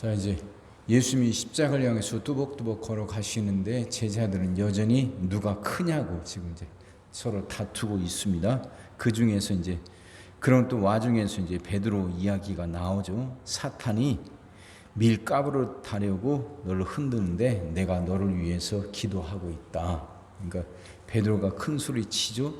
자 이제 예수님이 십자가를 향해서 뚜벅뚜벅 걸어가시는데 제자들은 여전히 누가 크냐고 지금 이제 서로 다투고 있습니다. 그 중에서 이제 그런 또 와중에서 이제 베드로 이야기가 나오죠. 사탄이 밀가루를 타려고 너를 흔드는데 내가 너를 위해서 기도하고 있다. 그러니까 베드로가 큰 소리 치죠.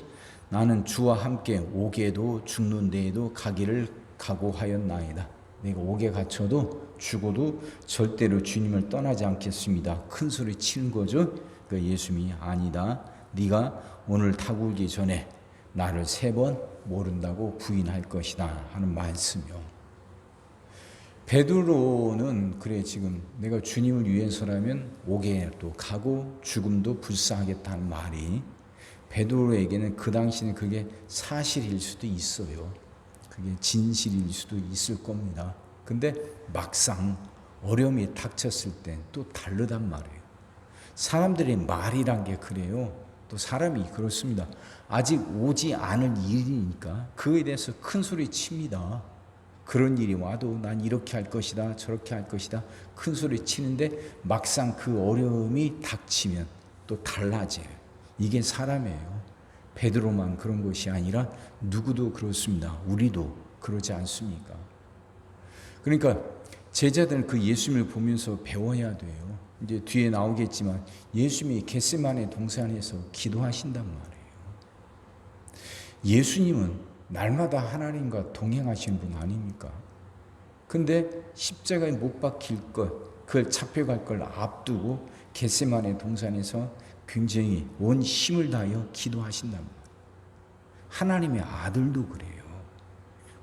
나는 주와 함께 옥에도 죽는 데에도 가기를 각오하였나이다. 내가 옥에 갇혀도 죽어도 절대로 주님을 떠나지 않겠습니다. 큰 소리 치는 거죠. 그 예수님이 아니다. 네가 오늘 타고 기 전에 나를 세 번 모른다고 부인할 것이다 하는 말씀이요. 베드로는 그래 지금 내가 주님을 위해서라면 옥에 또 가고 죽음도 불사하겠다는 말이 베드로에게는 그 당시는 그게 사실일 수도 있어요. 그게 진실일 수도 있을 겁니다. 근데 막상 어려움이 닥쳤을 땐 또 다르단 말이에요. 사람들의 말이란 게 그래요. 또 사람이 그렇습니다. 아직 오지 않을 일이니까 그에 대해서 큰 소리 칩니다. 그런 일이 와도 난 이렇게 할 것이다, 저렇게 할 것이다, 큰 소리 치는데 막상 그 어려움이 닥치면 또 달라져요. 이게 사람이에요. 베드로만 그런 것이 아니라 누구도 그렇습니다. 우리도 그러지 않습니까? 그러니까 제자들은 그 예수님을 보면서 배워야 돼요. 이제 뒤에 나오겠지만 예수님이 겟세만의 동산에서 기도하신단 말이에요. 예수님은 날마다 하나님과 동행하시는 분 아닙니까? 근데 십자가에 못 박힐 것, 그걸 잡혀갈 걸 앞두고 겟세만의 동산에서 굉장히 온 힘을 다하여 기도하신단 말이에요. 하나님의 아들도 그래요.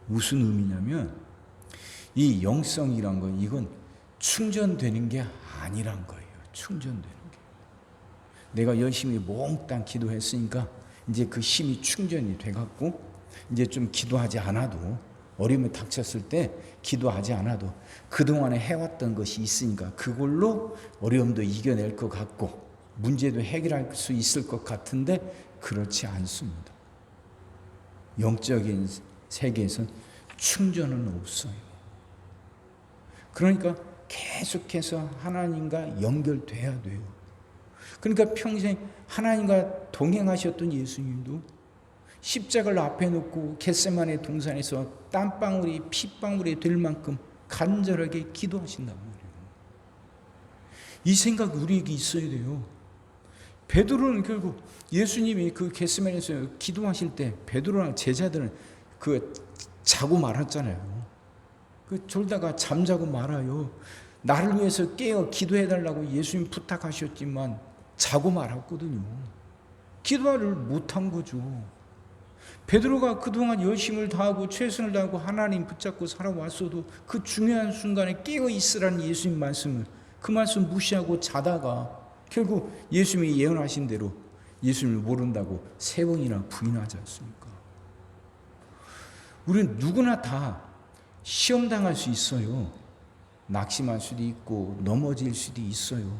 무슨 의미냐면 이 영성이란 건 이건 충전되는 게 아니란 거예요. 충전되는 게. 내가 열심히 몽땅 기도했으니까 이제 그 힘이 충전이 돼갖고 이제 좀 기도하지 않아도 어려움이 닥쳤을 때 기도하지 않아도 그동안에 해왔던 것이 있으니까 그걸로 어려움도 이겨낼 것 같고 문제도 해결할 수 있을 것 같은데 그렇지 않습니다. 영적인 세계에선 충전은 없어요. 그러니까 계속해서 하나님과 연결돼야 돼요. 그러니까 평생 하나님과 동행하셨던 예수님도 십자가를 앞에 놓고 겟세만의 동산에서 땀방울이 핏방울이 될 만큼 간절하게 기도하신단 말이에요. 이 생각 우리에게 있어야 돼요. 베드로는 결국 예수님이 그 겟세만에서 기도하실 때 베드로랑 제자들은 그 자고 말았잖아요. 그 졸다가 잠자고 말아요. 나를 위해서 깨어 기도해 달라고 예수님 부탁하셨지만 자고 말았거든요. 기도를 못한 거죠. 베드로가 그동안 열심을 다하고 최선을 다하고 하나님 붙잡고 살아왔어도 그 중요한 순간에 깨어 있으라는 예수님 말씀을 그 말씀 무시하고 자다가 결국 예수님이 예언하신 대로 예수님을 모른다고 세 번이나 부인하지 않습니까? 우리는 누구나 다 시험 당할 수 있어요. 낙심할 수도 있고 넘어질 수도 있어요.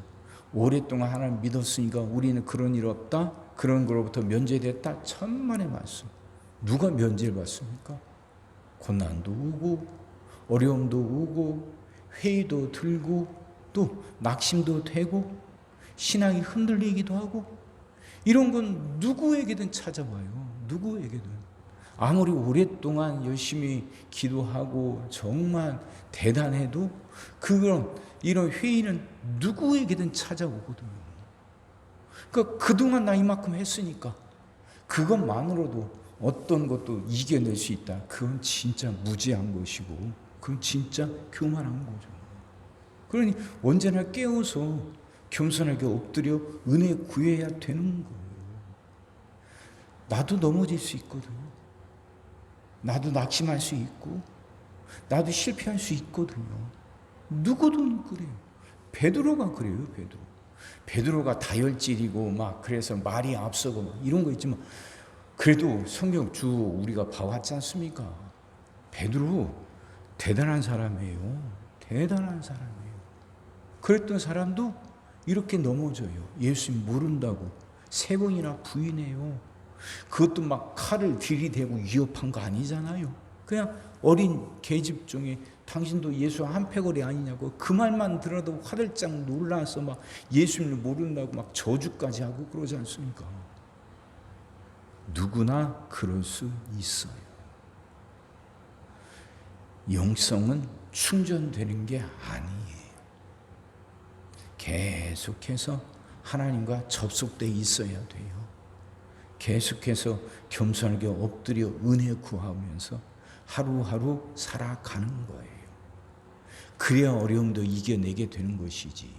오랫동안 하나님 믿었으니까 우리는 그런 일 없다. 그런 거로부터 면제됐다. 천만의 말씀. 누가 면제를 받습니까? 고난도 오고 어려움도 오고 회의도 들고 또 낙심도 되고 신앙이 흔들리기도 하고 이런 건 누구에게든 찾아와요. 누구에게든. 아무리 오랫동안 열심히 기도하고 정말 대단해도 그런 이런 회의는 누구에게든 찾아오거든요. 그러니까 그동안 나 이만큼 했으니까 그것만으로도 어떤 것도 이겨낼 수 있다. 그건 진짜 무지한 것이고 그건 진짜 교만한 거죠. 그러니 언제나 깨워서 겸손하게 엎드려 은혜 구해야 되는 거예요. 나도 넘어질 수 있거든요. 나도 낙심할 수 있고 나도 실패할 수 있거든요. 누구든 그래요. 베드로가 그래요, 베드로. 베드로가 다혈질이고 막 그래서 말이 앞서고 막 이런 거 있지만 그래도 성경 주 우리가 봐왔지 않습니까? 베드로 대단한 사람이에요. 대단한 사람이에요. 그랬던 사람도 이렇게 넘어져요. 예수님 모른다고 세 번이나 부인해요. 그것도 막 칼을 들이대고 위협한 거 아니잖아요. 그냥 어린 계집종이 당신도 예수 한 패거리 아니냐고 그 말만 들어도 화들짝 놀라서 막 예수님을 모른다고 막 저주까지 하고 그러지 않습니까? 누구나 그럴 수 있어요. 영성은 충전되는 게 아니에요. 계속해서 하나님과 접속돼 있어야 돼요. 계속해서 겸손하게 엎드려 은혜 구하면서 하루하루 살아가는 거예요. 그래야 어려움도 이겨내게 되는 것이지.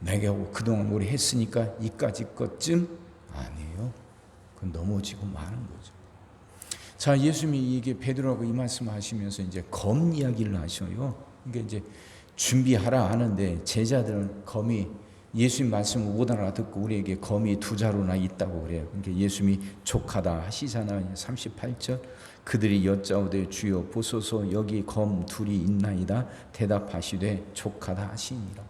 내가 그동안 오래 했으니까 이까지 것쯤 아니에요. 그건 넘어지고 마는 거죠. 자, 예수님이 이게 베드로하고 이 말씀 하시면서 이제 검 이야기를 하셔요. 이게 이제 준비하라 하는데 제자들은 검이 예수님 말씀을 못 알아듣고 우리에게 검이 두 자루나 있다고 그래요. 그러니까 예수님이 족하다 하시잖아요. 38절. 그들이 여짜오되 주여 보소서 여기 검 둘이 있나이다. 대답하시되 족하다 하시니라.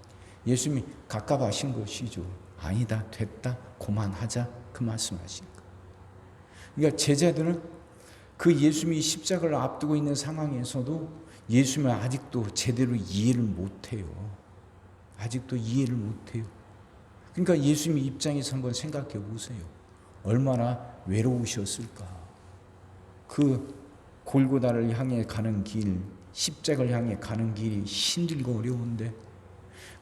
예수님이 가깝하신 것이죠. 아니다. 됐다. 그만하자. 그 말씀하신 거. 그러니까 제자들은 그 예수님이 십자가를 앞두고 있는 상황에서도 예수님을 아직도 제대로 이해를 못해요. 아직도 이해를 못해요. 그러니까 예수님 입장에서 한번 생각해 보세요. 얼마나 외로우셨을까. 그 골고다를 향해 가는 길, 십자가를 향해 가는 길이 힘들고 어려운데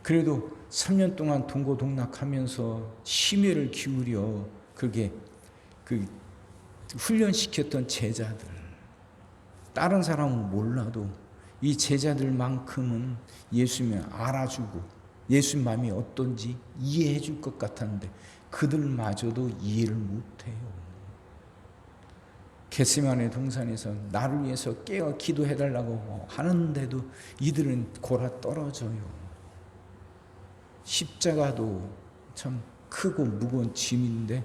그래도 3년 동안 동고동락하면서 심혈을 기울여 그게 그 훈련시켰던 제자들 다른 사람은 몰라도 이 제자들만큼은 예수님을 알아주고 예수님 마음이 어떤지 이해해 줄 것 같았는데 그들마저도 이해를 못해요. 게스만의 동산에서 나를 위해서 깨어 기도해 달라고 하는데도 이들은 골아 떨어져요. 십자가도 참 크고 무거운 짐인데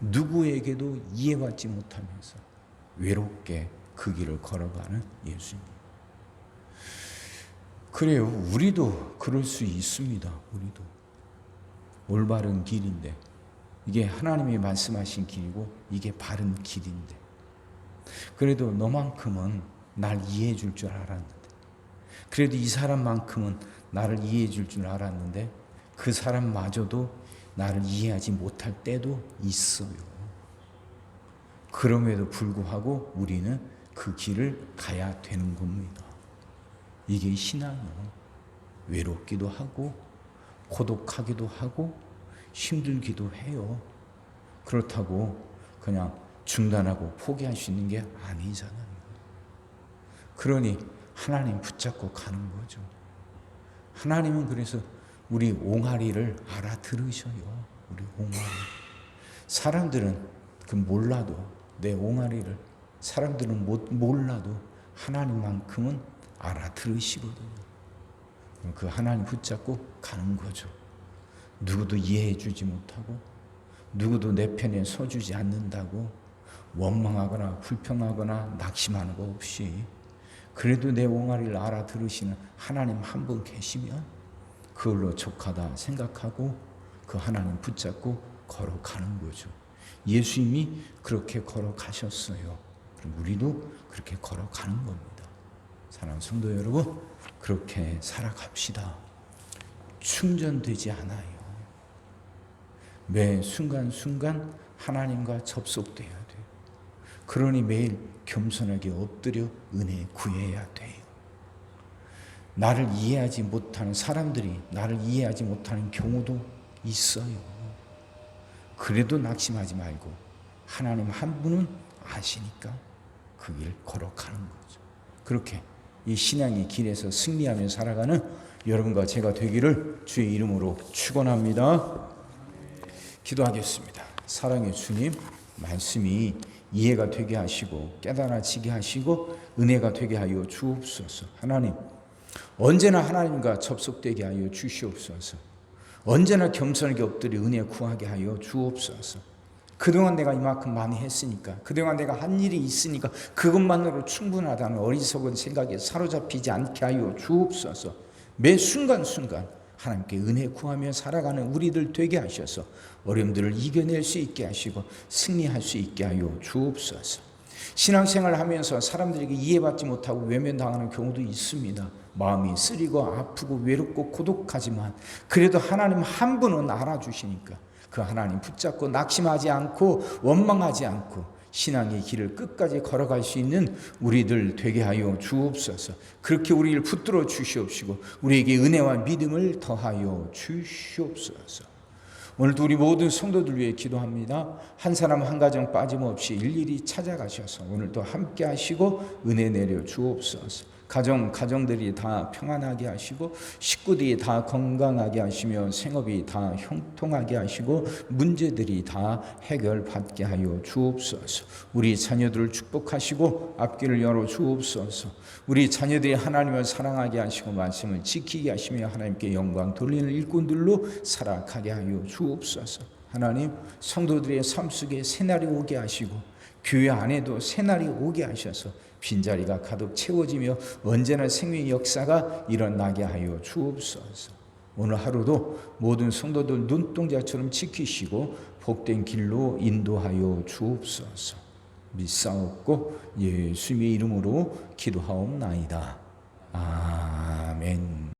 누구에게도 이해받지 못하면서 외롭게 그 길을 걸어가는 예수님. 그래요. 우리도 그럴 수 있습니다. 우리도. 올바른 길인데 이게 하나님이 말씀하신 길이고 이게 바른 길인데 그래도 너만큼은 날 이해해 줄 줄 알았는데 그래도 이 사람만큼은 나를 이해해 줄 줄 알았는데 그 사람마저도 나를 이해하지 못할 때도 있어요. 그럼에도 불구하고 우리는 그 길을 가야 되는 겁니다. 이게 신앙이요. 외롭기도 하고, 고독하기도 하고, 힘들기도 해요. 그렇다고 그냥 중단하고 포기할 수 있는 게 아니잖아요. 그러니 하나님 붙잡고 가는 거죠. 하나님은 그래서 우리 옹알이를 알아들으셔요. 우리 옹알이. 사람들은 그 몰라도 내 옹알이를 사람들은 못 몰라도 하나님만큼은 알아들으시거든요. 그 하나님 붙잡고 가는 거죠. 누구도 이해해 주지 못하고 누구도 내 편에 서주지 않는다고 원망하거나 불평하거나 낙심하는 거 없이 그래도 내 옹알이를 알아들으시는 하나님 한 분 계시면 그걸로 족하다 생각하고 그 하나님 붙잡고 걸어가는 거죠. 예수님이 그렇게 걸어가셨어요. 그럼 우리도 그렇게 걸어가는 겁니다. 사랑하는 성도 여러분, 그렇게 살아갑시다. 충전되지 않아요. 매 순간순간 하나님과 접속돼야 돼요. 그러니 매일 겸손하게 엎드려 은혜 구해야 돼요. 나를 이해하지 못하는 사람들이 나를 이해하지 못하는 경우도 있어요. 그래도 낙심하지 말고 하나님 한 분은 아시니까 그 길 걸어가는 거죠. 그렇게 이 신앙의 길에서 승리하며 살아가는 여러분과 제가 되기를 주의 이름으로 축원합니다. 기도하겠습니다. 사랑의 주님, 말씀이 이해가 되게 하시고 깨달아지게 하시고 은혜가 되게 하여 주옵소서. 하나님, 언제나 하나님과 접속되게 하여 주시옵소서. 언제나 겸손하게 엎드려 은혜 구하게 하여 주옵소서. 그동안 내가 이만큼 많이 했으니까, 그동안 내가 한 일이 있으니까 그것만으로 충분하다는 어리석은 생각에 사로잡히지 않게 하여 주옵소서. 매 순간순간 하나님께 은혜 구하며 살아가는 우리들 되게 하셔서 어려움들을 이겨낼 수 있게 하시고 승리할 수 있게 하여 주옵소서. 신앙생활을 하면서 사람들에게 이해받지 못하고 외면당하는 경우도 있습니다. 마음이 쓰리고 아프고 외롭고 고독하지만 그래도 하나님 한 분은 알아주시니까 그 하나님 붙잡고 낙심하지 않고 원망하지 않고 신앙의 길을 끝까지 걸어갈 수 있는 우리들 되게 하여 주옵소서. 그렇게 우리를 붙들어 주시옵시고 우리에게 은혜와 믿음을 더하여 주시옵소서. 오늘도 우리 모든 성도들 위해 기도합니다. 한 사람 한 가정 빠짐없이 일일이 찾아가셔서 오늘도 함께 하시고 은혜 내려 주옵소서. 가정 가정들이 다 평안하게 하시고 식구들이 다 건강하게 하시며 생업이 다 형통하게 하시고 문제들이 다 해결받게 하여 주옵소서. 우리 자녀들을 축복하시고 앞길을 열어 주옵소서. 우리 자녀들이 하나님을 사랑하게 하시고 말씀을 지키게 하시며 하나님께 영광 돌리는 일꾼들로 살아가게 하여 주옵소서. 하나님 성도들의 삶 속에 새날이 오게 하시고 교회 안에도 새날이 오게 하셔서 빈자리가 가득 채워지며 언제나 생명의 역사가 일어나게 하여 주옵소서. 오늘 하루도 모든 성도들 눈동자처럼 지키시고 복된 길로 인도하여 주옵소서. 믿사옵고 예수님의 이름으로 기도하옵나이다. 아멘.